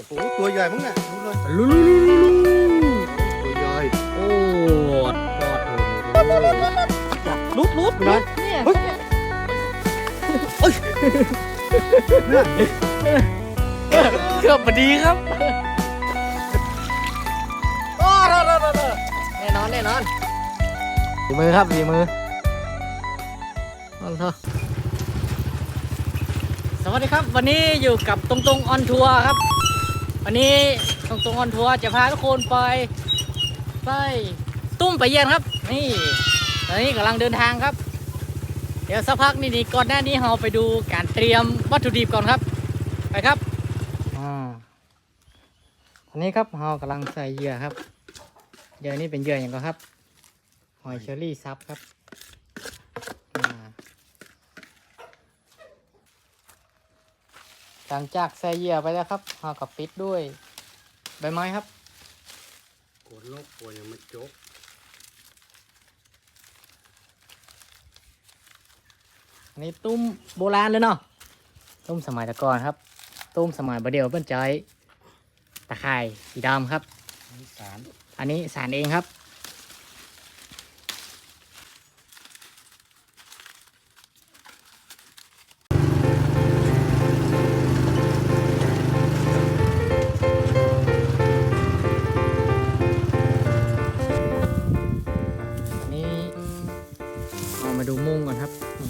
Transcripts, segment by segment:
โอ้โหตัวใหญ่มั้งเนี่ยดูเลยลุลุลุลุลุตัวใหญ่โอ้ดปอดโถลุดลุดไปไหนเนี่ยเฮ้ยเกือบพอดีครับโอ้โถโถโถโถแน่นอนแน่นอนดีมือครับดีมือเอาเถอะสวัสดีครับ วันนี้อยู่กับตรงตรงออนทัวร์ครับ วันนี้ตรงตรงออนทัวร์จะพาทุกคนไปไปตุ้มไปเยี่ยนครับ นี่ตอนนี้กำลังเดินทางครับ เดี๋ยวสักพักนี่นี่ก่อนหน้านี้เราไปดูการเตรียมวัตถุดิบก่อนครับ ไปครับอ่าอันนี้ครับเรากำลังใส่เหยื่อครับเหยื่อนี้เป็นเหยื่ออย่างไรครับหอยเชอรี่ซับครับอ่า หลังจากใส่เหยื่อไปแล้วครับเราก็ปิดด้วย ใบไม้ครับโกนนกตัวยังไม่จบอันนี้ตุ้มโบราณเลยเนาะตุ้มสมัยแตะก่อนครับ ตุ้มสมัยบดเดียวเปิ้นใจตะไคร่สีดำครับนี่สารอันนี้สารเองครับ ไ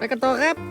ปกันต่อครับ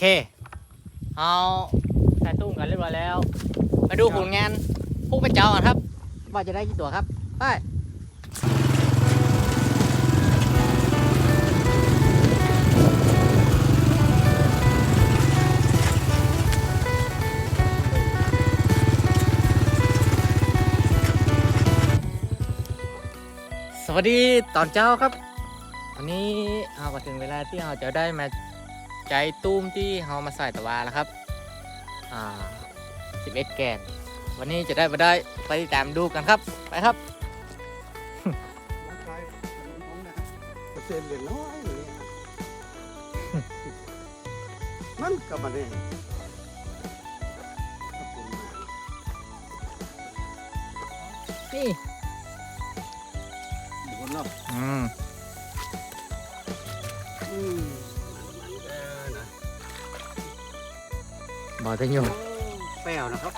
เคเอาใส่ตุ้มกันเรียบร้อยแล้ว มาดูผลงานพวกเป็นเจ้ากันครับ ว่าจะได้กี่ตัวครับ ไปสวัสดีตอนเช้าครับ วันนี้เอามาถึงเวลาที่เราจะได้มา ใจตุ้มที่เรามาใส่ตะวาแล้วครับ อ่า11แกน วันนี้จะได้มาได้ไปติดตามดูกันครับ ไปครับน้องชายน้องนะครับเปอร์เซ็นต์เหลือน้อยเลยนั่นกับมันเองขอบคุณมากนี่บุญเนาะอืมอืม บอกจะอยู่แป้วนะครับ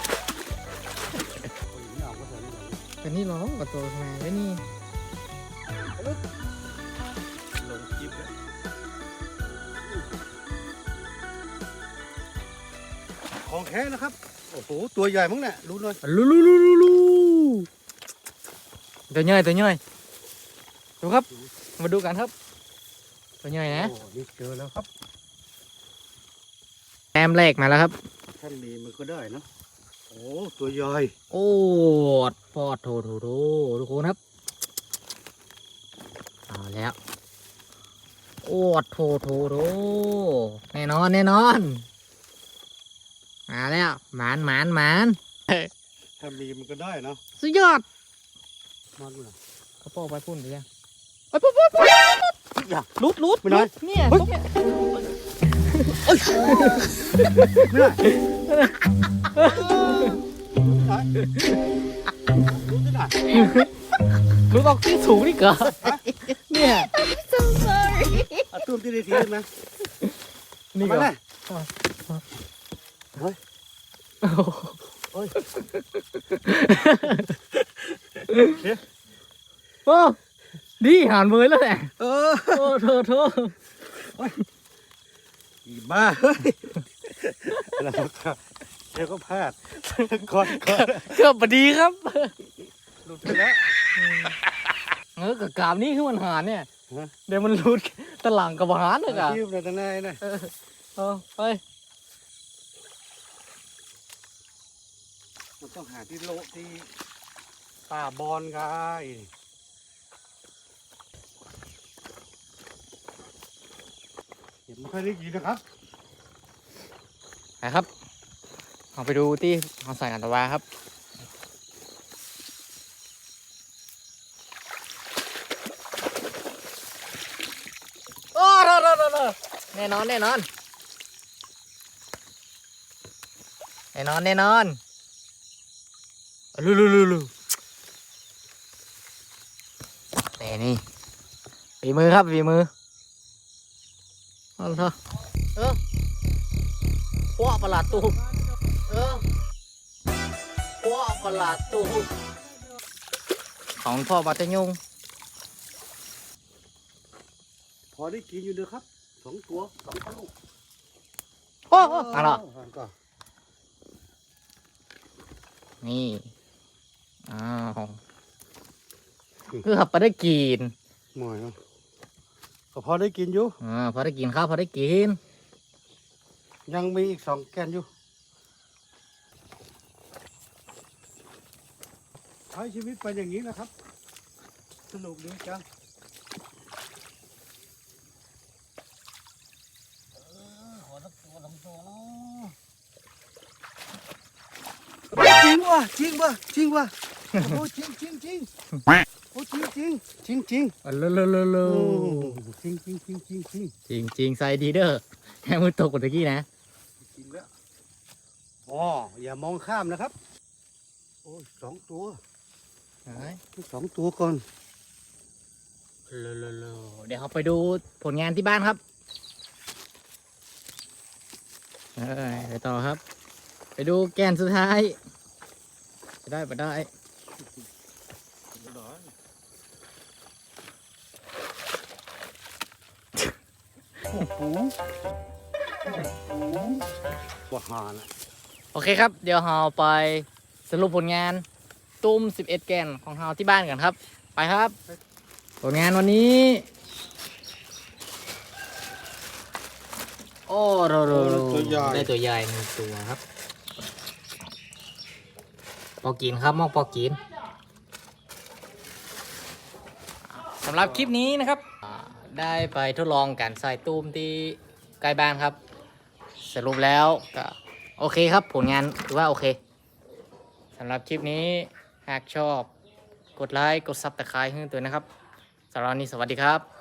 โอ้ยนี่เอาก็เถอะนี่เอาแต่นี่ร้องกับตัวทำไมไว้นี่ลงคลิปแล้วของแท้นะครับ โอ้โห ตัวใหญ่มั้งเนี่ยรู้เลยลูลูลูลูลูตัวใหญ่ตัวใหญ่ดูครับ มาดูกันครับ ตัวใหญ่นะโอ้นี่เจอแล้วครับแต้มแรกมาแล้วครับท่านมีมันก็ได้เนอะโอ้ตัวใหญ่โอ้ดปอดโถโถโถทุกคนครับเอาแล้วโอ้ดโถโถโถแน่นอนแน่นอนมาแล้วหมานหมานหมานถ้ามีมันก็ได้เนาะสุดยอดมันเลยเขาปอกไปพุ่นหรือยังไปปุ๊บปุ๊บอย่าลุดลุดไปไหนลุดเนี่ยเฮ้ยตรงเนี่ยไม่ได้รู้ที่ไหนรู้ออกที่สูงนี่เกรอเนี่ย so sorry เอาตุ้มที่ได้ทีได้ไหมนี่มาก็เลยโอ้โอ้ยโอ้ดีหันมือแล้วแหละเออโอ้โทษโทษ อีบ้าเฮ้ยแล้วก็เดี๋ยวก็พลาดก่อนก่อนเกือบพอดีครับ หลุดไปแล้วเออกับกราบนี่คือมันหานเนี่ยฮะเดี๋ยวมันรุดตะหลังกับหานเลยกะอาชีพเลยแต่นายนะเออไปมันต้องหาที่โลที่ป่าบอนกัน เห็นไม่ค่อยได้ยินนะครับไปครับเอาไปดูที่เขาใส่กันตะวาครับโอ้โหโหแน่นอนแน่นอนแน่นอนแน่นอนลุลุลุลุแต่นี่ฝีมือครับฝีมือ อาเถอะเออพวกประหลาดตูเออพวกประหลาดตูของพ่อบัตรยงพอได้กินอยู่เด้อครับสองตัวสองลูกโอ้โอ้เอะไรก็นี่อ้าวเกือบไปได้กินหมอยเนาะ ก็พอได้กินอยู่ อ่าพอได้กินข้าวพอได้กิน ยังมีอีกสองแกนอยู่ใช้ชีวิตไปอย่างนี้นะครับ สนุกดีจังจริงว่ะจริงว่ะจริงว่ะโอ้โหจริงจริงจริง โอ้จริงจริงจริงจริงเลเลเลเลโอ้จริงจริงจริงจริงจริงจริงจริงใส่ดีเด้อแค่มือตกกว่าตะกี้นะจริงแล้วอ๋ออย่ามองข้ามนะครับ โอ้ยสองตัวสองตัวก่อนเลเลเลเดี๋ยวเราไปดูผลงานที่บ้านครับเอ้ยไปต่อครับ ไปดูแกนสุดท้ายไปได้ไปได้ ปูว่าหานะโอเคครับ เดี๋ยวเราไปสรุปผลงานตุ้ม 11 แกนของเราที่บ้านกันครับ ไปครับ ผลงานวันนี้ โอ้โรโรโรได้ตัวใหญ่หนึ่งตัวครับปอกินครับมอกปอกินสำหรับคลิปนี้นะครับอ่า ได้ไปทดลองการใส่ตุ้มที่ใกล้บ้านครับ สรุปแล้วก็โอเคครับผลงานถือว่าโอเคสำหรับคลิปนี้หากชอบ กดไลค์กดซับตะไคร้ให้ตัวนะครับสำหรับวันนี้สวัสดีครับ